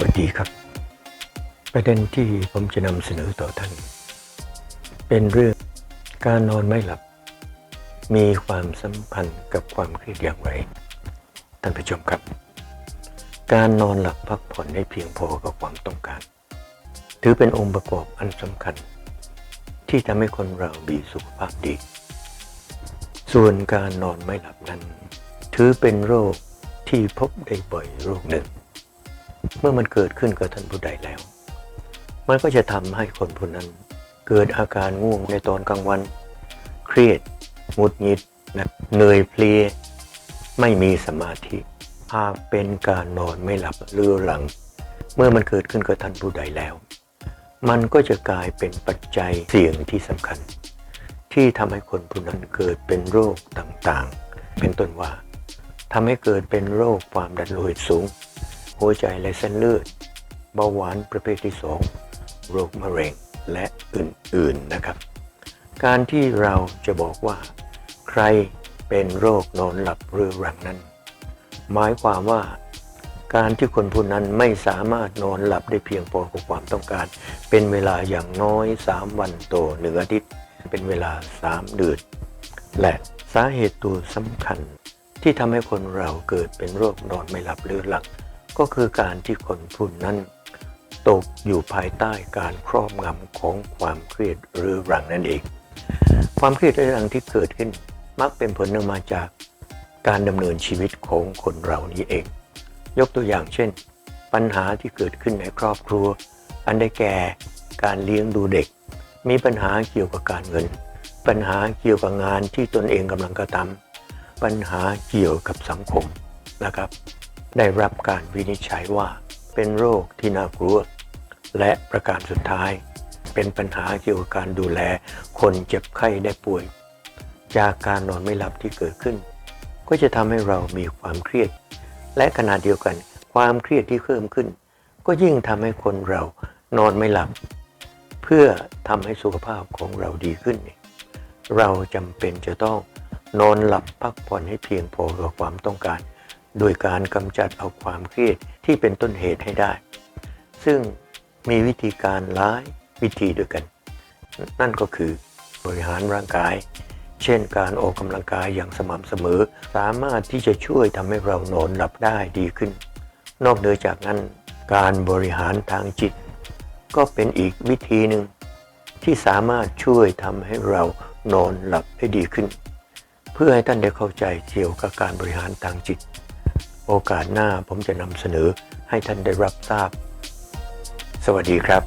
วัสดีครับ ประเด็นที่ผมจะนำเสนอต่อท่าน เป็นเรื่องการนอนไม่หลับ มีความสัมพันธ์กับความเครียดอย่างไร ท่านผู้ชมครับ การนอนหลับพักผ่อนให้เพียงพอกับความต้องการ ถือเป็นองค์ประกอบอันสำคัญ ที่ทำให้คนเรามีสุขภาพดี ส่วนการนอนไม่หลับนั้น ถือเป็นโรคที่พบได้บ่อยโรคหนึ่ง เมื่อมันเกิดขึ้นกับท่านผู้ใดแล้ว มันก็จะทำให้คนผู้นั้น เกิดอาการง่วงในตอนกลางวัน เครียดหงุดหงิดนะเหนื่อยเพลีย ไม่มีสมาธิหากเป็นการนอนไม่หลับเรือหลัง เมื่อมันเกิดขึ้นกับท่านผู้ใดแล้ว มันก็จะกลายเป็นปัจจัยเสี่ยงที่สำคัญ ที่ทำให้คนผู้นั้นเกิดเป็นโรคต่างๆ เป็นต้นว่าทำให้เกิดเป็นโรคความดันโลหิตสูง หัวใจและเส้นเลือดเบาหวานประเภทที่ 2 โรคมะเร็งและอื่นๆนะครับ การที่เราจะบอกว่า ใครเป็นโรคนอนหลับเรื้อรังนั้น หมายความว่าการที่คนผู้นั้นไม่สามารถนอนหลับได้เพียงพอกับความต้องการ เป็นเวลาอย่างน้อย 3 วันต่อหนึ่งอาทิตย์เป็นเวลา 3 เดือนและสาเหตุตัวสำคัญที่ทำให้คนเราเกิดเป็นโรคนอนไม่หลับเรื้อรัง ก็คือการที่คนผู้นั้นตกอยู่ภายใต้การครอบงำของความเครียดเรื้อรังนั่นเอง ความเครียดเรื้อรังที่เกิดขึ้นมักเป็นผลเนื่องมาจากการดำเนินชีวิตของคนเรานี้เอง ยกตัวอย่างเช่น ปัญหาที่เกิดขึ้นในครอบครัว อันได้แก่การเลี้ยงดูเด็ก มีปัญหาเกี่ยวกับการเงิน ปัญหาเกี่ยวกับงานที่ตนเองกำลังกระทำปัญหาเกี่ยวกับสังคมนะครับ ได้รับการวินิจฉัยว่าเป็นโรคที่น่ากลัว และประการสุดท้าย เป็นปัญหาเกี่ยวกับการดูแลคนเจ็บไข้ได้ป่วย จากการนอนไม่หลับที่เกิดขึ้น ก็จะทำให้เรามีความเครียด และขณะเดียวกัน ความเครียดที่เพิ่มขึ้น ก็ยิ่งทำให้คนเรานอนไม่หลับ เพื่อทำให้สุขภาพของเราดีขึ้น เราจำเป็นจะต้องนอนหลับพักผ่อนให้เพียงพอกับความต้องการ โดยการกำจัดเอาความเครียดที่เป็นต้นเหตุให้ได้ ซึ่งมีวิธีการหลายวิธีด้วยกัน นั่นก็คือบริหารร่างกาย เช่นการออกกำลังกายอย่างสม่ำเสมอ สามารถที่จะช่วยทำให้เรานอนหลับได้ดีขึ้น นอกเหนือจากนั้น การบริหารทางจิต ก็เป็นอีกวิธีหนึ่งที่สามารถช่วยทำให้เรานอนหลับได้ดีขึ้น เพื่อให้ท่านได้เข้าใจเกี่ยวกับการบริหารทางจิต โอกาสหน้าผมจะนำเสนอให้ท่านได้รับทราบ สวัสดีครับ